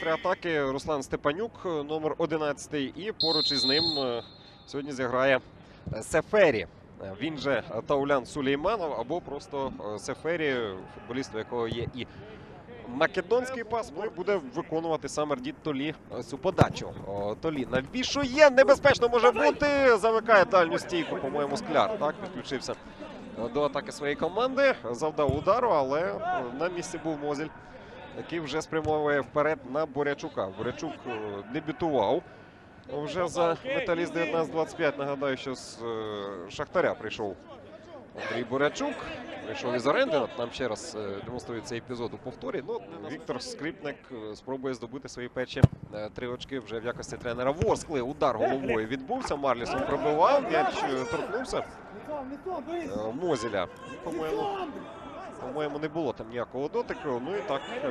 майстри атаки Руслан Степанюк, е, номер 11, і поруч із ним е, сьогодні зіграє е, Сефері. Він же Таулян Сулейманов або просто Сефері, футболіст, у якого є і македонський пас, ну буде виконувати сам Ардіт Толі цю подачу. Толі навішує, небезпечно може бути. Замикає дальню стійку, по-моєму, скляр. Так, підключився до атаки своєї команди. Завдав удару, але на місці був Мозіль, який вже спрямовує вперед на Борячука. Борячук е, дебютував. Вже за металіст 19-25. Нагадаю, що з е, Шахтаря прийшов Андрій Борячук. Прийшов із оренди. Нам ще раз е, демонструє цей епізод у повторі. Ну, Віктор Скрипник спробує здобути свої перші е, три очки вже в якості тренера Ворскли. Удар головою відбувся. Марлісон пробивав. М'яч торкнувся Мозіля. По-моєму, по-моєму, не було там ніякого дотику. Ну і так е,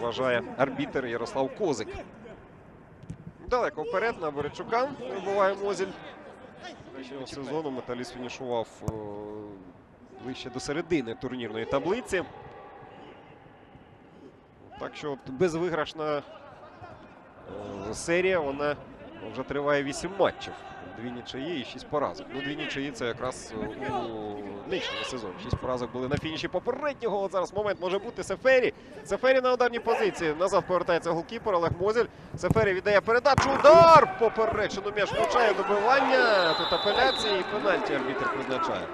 вважає арбітер Ярослав Козик. Далеко вперед на Борячука вибиває Мозіль. Цього сезону металіст фінішував е, ближче до середини турнірної таблиці. Так що безвиграшна е, серія вона вже триває 8 матчів. Дві нічиї і шість поразок. Ну, дві нічиї це якраз е, у нинішньому сезоні. Шість поразок були на фініші попереднього. От зараз момент може бути Сефері. Сефері на ударній позиції. Назад повертається голкіпер Олег Мозель. Сефері віддає передачу. Удар! Поперечину м'яч влучає добивання. Тут апеляції і пенальті арбітр призначає.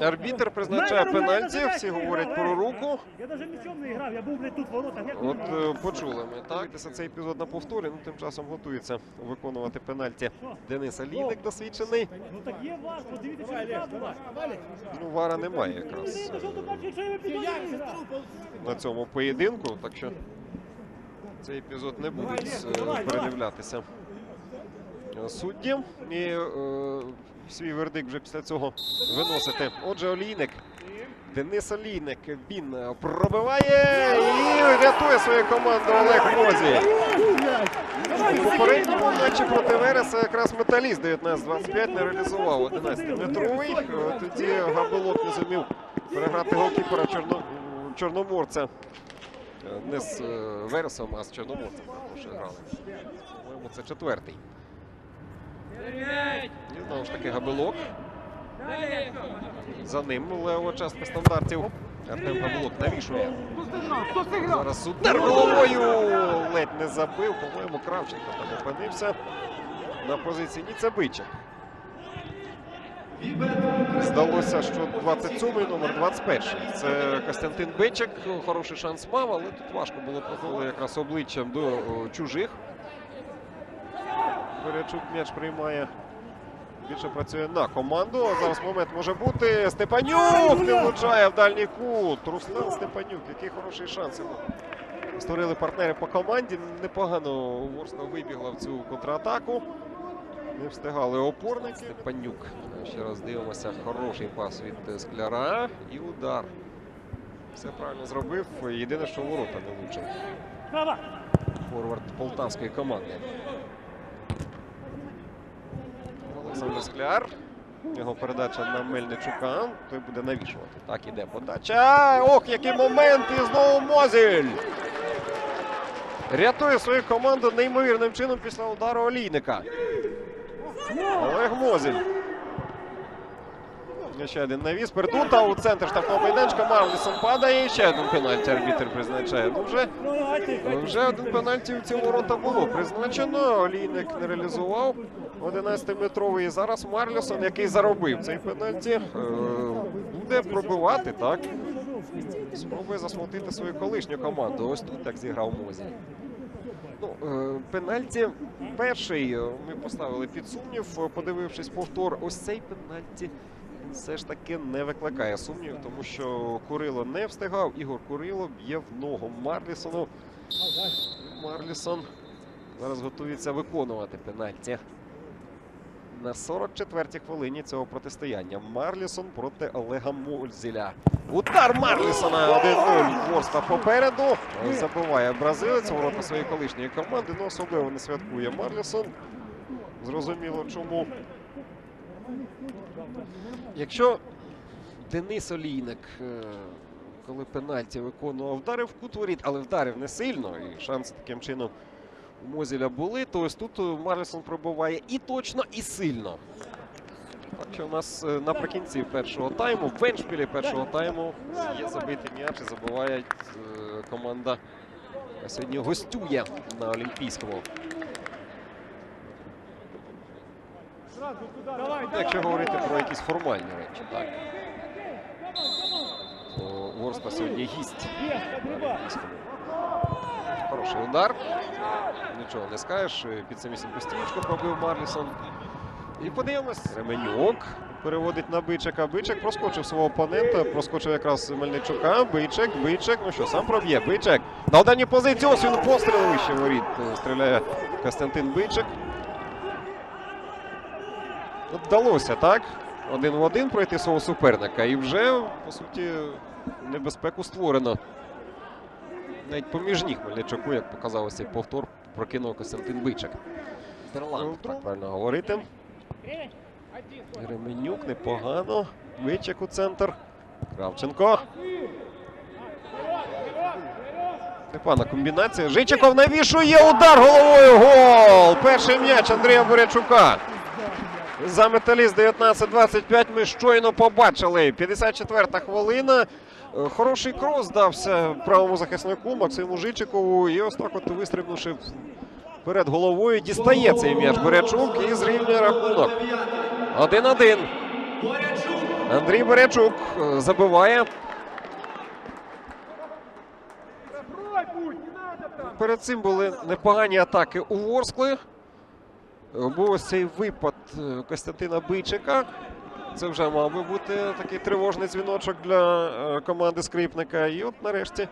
Арбітр призначає пенальті. Всі говорять про руку. Я навіть м'ячом не грав, я був блядь, тут в воротах. От е, почули ми так. Десь Цей епізод на повторі. Ну тим часом готується виконувати пенальті. Денис Алійник досвідчений. Ну так є ваш, подивіться, що була. Ну вара немає якраз на цьому поєдинку. Так що цей епізод не будуть е, передивлятися судді. І е, свій вердикт вже після цього виносити. Отже, Олійник. Денис Олійник. Він е, пробиває і рятує свою команду Олег Мозі. У попередньому матчі проти Вереса якраз металіст 19-25 не реалізував 11-метровий. Е, Тоді Габелок не зумів переграти голкіпера Чорно... Чорноморця. Е, Не з Вересом, а з Чорноморцем це четвертий. І знову ж таки Габелок. За ним лева частка стандартів. Артем Габелок навішує. Зараз удар головою ледь не забив. По-моєму, Кравченко там опинився на позиції Ніцебичик. Здалося, що 27-й номер 21 Це Костянтин Бичик. Хороший шанс мав, але тут важко було проходити якраз обличчям до чужих. Борячук м'яч приймає. Більше працює на команду. А Зараз момент може бути. Степанюк не влучає в дальній кут. Руслан Степанюк. Який хороший шанс йому. Створили партнери по команді. Непогано Ворскла вибігла в цю контратаку. Не встигали опорники. Степанюк. Ще раз дивимося. Хороший пас від скляра. І удар. Все правильно зробив. Єдине, що ворота не влучив. Форвард полтавської команди. Олександр Скляр. Його передача на Мельничука. Той буде навішувати. Так іде подача. Ох, який момент! І знову Мозіль! Рятує свою команду неймовірним чином після удару олійника. Олег Мозіль. Ще один навіс. Пердута у центр штрафного майданчика. Марлісон падає. Ще один пенальті арбітр призначає. Ну вже Ну, вже один пенальті в ці ворота було призначено. Олійник не реалізував 11-метровий. І зараз Марлісон, який заробив цей пенальті, е, буде пробивати, так? Спробує засмутити свою колишню команду. Ось тут так зіграв Мозі. Ну, е, пенальті перший ми поставили під сумнів, подивившись повтор. Ось цей пенальті все ж таки не викликає сумнів, тому що Курило не встигав. Ігор Курило б'є в ногу Марлісону. Марлісон зараз готується виконувати пенальті. На 44-й хвилині цього протистояння Марлісон проти Олега Мользіля. Удар Марлісона 1-0. Ворста попереду. Забиває бразилець ворота своєї колишньої команди. Ну особливо не святкує Марлісон. Зрозуміло чому. Якщо Денис Олійник е, коли пенальті виконував, вдарив в кут воріт, але вдарив не сильно. І шанси таким чином у Мозіля були. То ось тут е, Марлісон пробиває і точно, і сильно. Так що у нас е, наприкінці першого тайму, в Веншпілі першого тайму є забитий м'яч і забиває е, команда. Сьогодні гостює на Олімпійському. Якщо говорити про якісь формальні речі, так. То Ворскла сьогодні гість. Хороший удар. Нічого не скажеш. Під самісіньку стіночку пробив Марлісон. І подивимось. Ременюк переводить на Бичика. Бичик проскочив свого опонента. Проскочив якраз Мельничука. Бичик, Бичик. Ну що, сам проб'є. Бичик. На ударній позиції. Ось він постріл вище воріт. Стріляє Костянтин Бичик. Вдалося, так? Один в один пройти свого суперника. І вже, по суті, небезпеку створено. Навіть поміж ніг Мельничуку, як показав цей повтор, прокинув Костянтин Бичик. Терланд, так правильно говорити. Ременюк непогано. Бичик у центр. Кравченко. Непогана комбінація. Жичиков навішує удар головою. Гол! Перший м'яч Андрія Бурячука. За металіст 19-25 ми щойно побачили. 54-та хвилина. Е, Хороший крос дався правому захиснику Максиму Жичикову. І ось так от вистрибнувши перед головою, дістає цей м'яч Бурячук і зрівнює рахунок. 1-1. Андрій Бурячук е, забиває. Перед цим були непогані атаки у Ворскли. Був ось цей випад е, Костянтина Бичика. Це вже мав би бути такий тривожний дзвіночок для е, команди скрипника. І от нарешті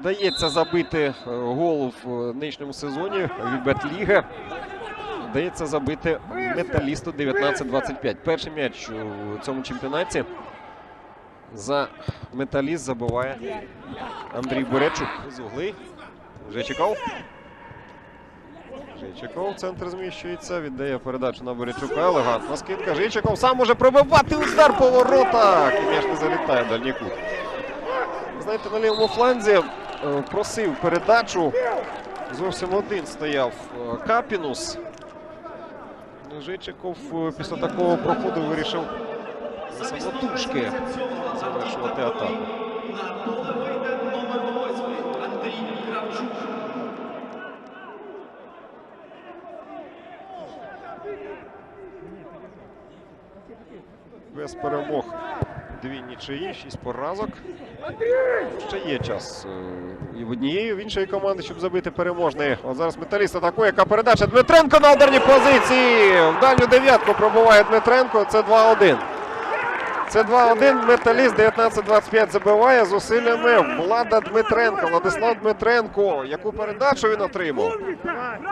вдається забити е, гол в нинішньому сезоні від Бетліга. Вдається забити металісту 19-25. Перший м'яч у цьому чемпіонаті. За металіст забиває Андрій Бурячук з угли. Жичиков. Жичиков центр зміщується, віддає передачу на Борячука. Елегантна скидка. Жичиков сам може пробивати удар по воротах. Не залітає дальній кут. Знаєте, на лівому фланзі е, просив передачу. Зовсім один стояв е, Капінус. Жичиков е, після такого проходу вирішив самотужки завершувати атаку. Без перемог дві нічиї, шість поразок. Ще є час е, і в однієї, і в іншої команди, щоб забити переможний. От зараз металіст атакує. Яка передача Дмитренко на ударній позиції. В дальню дев'ятку пробуває Дмитренко. Це 2-1. Це 2-1. Металіст 19-25 забиває зусиллями Влада Дмитренко. Владислав Дмитренко. Яку передачу він отримав?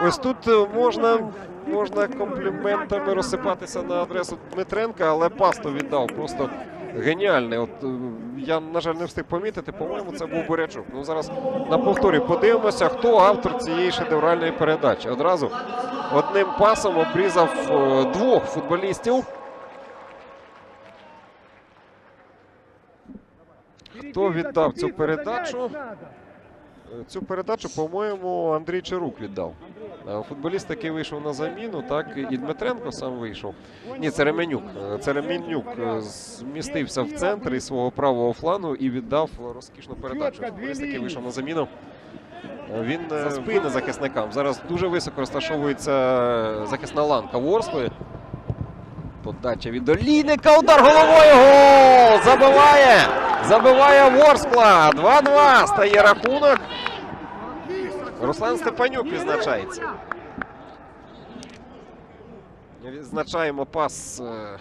Ось тут е, можна, можна компліментами розсипатися на адресу Дмитренка, але пасту віддав. Просто геніальний. От е, я, на жаль, не встиг помітити. По-моєму, це був Бурячук. Ну зараз на повторі подивимося, хто автор цієї шедевральної передачі. Одразу одним пасом обрізав е, двох футболістів. Хто віддав цю передачу? Е, Цю передачу, по-моєму, Андрій Чарук віддав. Е, Футболіст, який вийшов на заміну, так і Дмитренко сам вийшов. Ні, це Ременюк. Е, Це Ременюк змістився в центр із свого правого флангу і віддав розкішну передачу. Футболіст, який вийшов на заміну. Він за спини захисникам. Зараз дуже високо розташовується захисна ланка Ворскли. Подача від Олійника. Удар головою. Гол! Забиває! Забиває Ворскла. 2-2 стає рахунок. Руслан Степанюк відзначається. Відзначаємо пас е.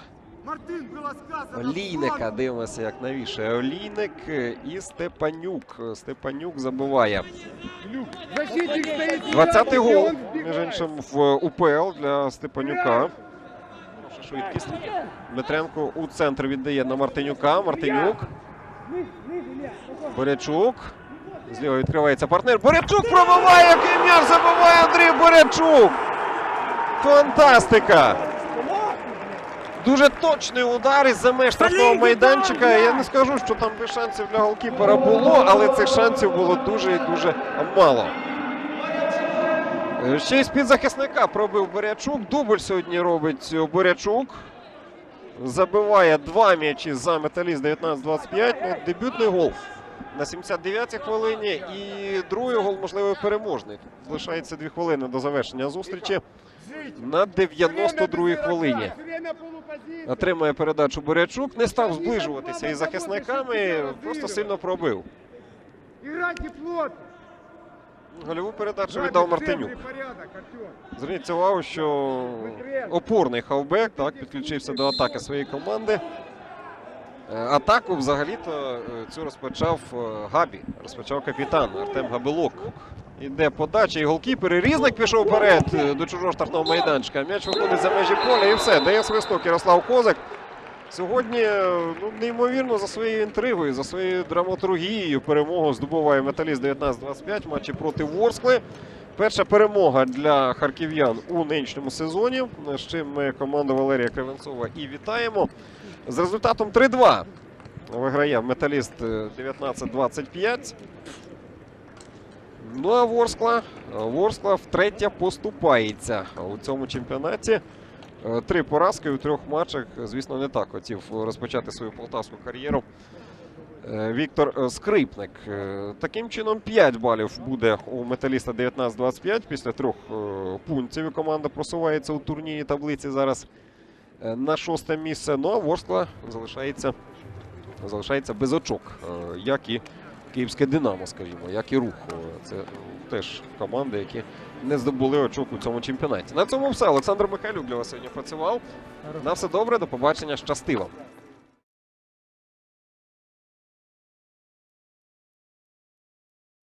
Олійника. Дивимося, як навішує Олійник е, і Степанюк. Степанюк забиває. 20-й гол, між іншим, в УПЛ для Степанюка. Швидкість. Дмитренко у центр віддає на Мартинюка. Мартинюк. Борячук. Зліва відкривається партнер. Борячук пробиває, який м'яч забиває Андрій Борячук. Фантастика! Дуже точний удар із за меж штрафного майданчика. Я не скажу, що там без шансів для голкіпера було, але цих шансів було дуже і дуже мало. Ще й з-під захисника пробив Борячук. Дубль сьогодні робить Борячук. Забиває два м'ячі за металіст 19-25. Ну, дебютний гол на 79-й хвилині. І другий гол, можливо, переможний. Залишається дві хвилини до завершення зустрічі. На 92-й хвилині. Отримує передачу Борячук. Не став зближуватися із захисниками, просто сильно пробив. Играйте плотно. Гольову передачу віддав Мартинюк. Зверніть увагу, що опорний хавбек так, підключився до атаки своєї команди. Е, Атаку взагалі-то е, цю розпочав е, Габі, розпочав капітан Артем Габелок. Іде подача, і голкіпер, і різник пішов вперед до чужого штрафного майданчика. М'яч виходить за межі поля і все. Дає свисток Ярослав Козак. Сьогодні е, ну, неймовірно за своєю інтригою, за своєю драматургією перемогу здобуває металіст 19-25 в матчі проти Ворскли. Перша перемога для харків'ян у нинішньому сезоні. З чим ми команду Валерія Кривенцова і вітаємо. З результатом 3-2 виграє металіст е, 19-25. Ну а Ворскла, Ворскла втретє поступається у цьому чемпіонаті. Е, Три поразки у трьох матчах. Звісно, не так хотів розпочати свою полтавську кар'єру. Е, Віктор е, Скрипник. Таким чином 5 балів буде у металіста 19-25. Після трьох пунктів команда просувається у турнірі таблиці зараз на шосте місце. Ну а Ворскла залишається, залишається без очок, як і Київське Динамо, скажімо, як і рух. Це теж команди, які не здобули очок у цьому чемпіонаті. На цьому все. Олександр Михайлюк для вас сьогодні працював. На все добре, до побачення, щастиво.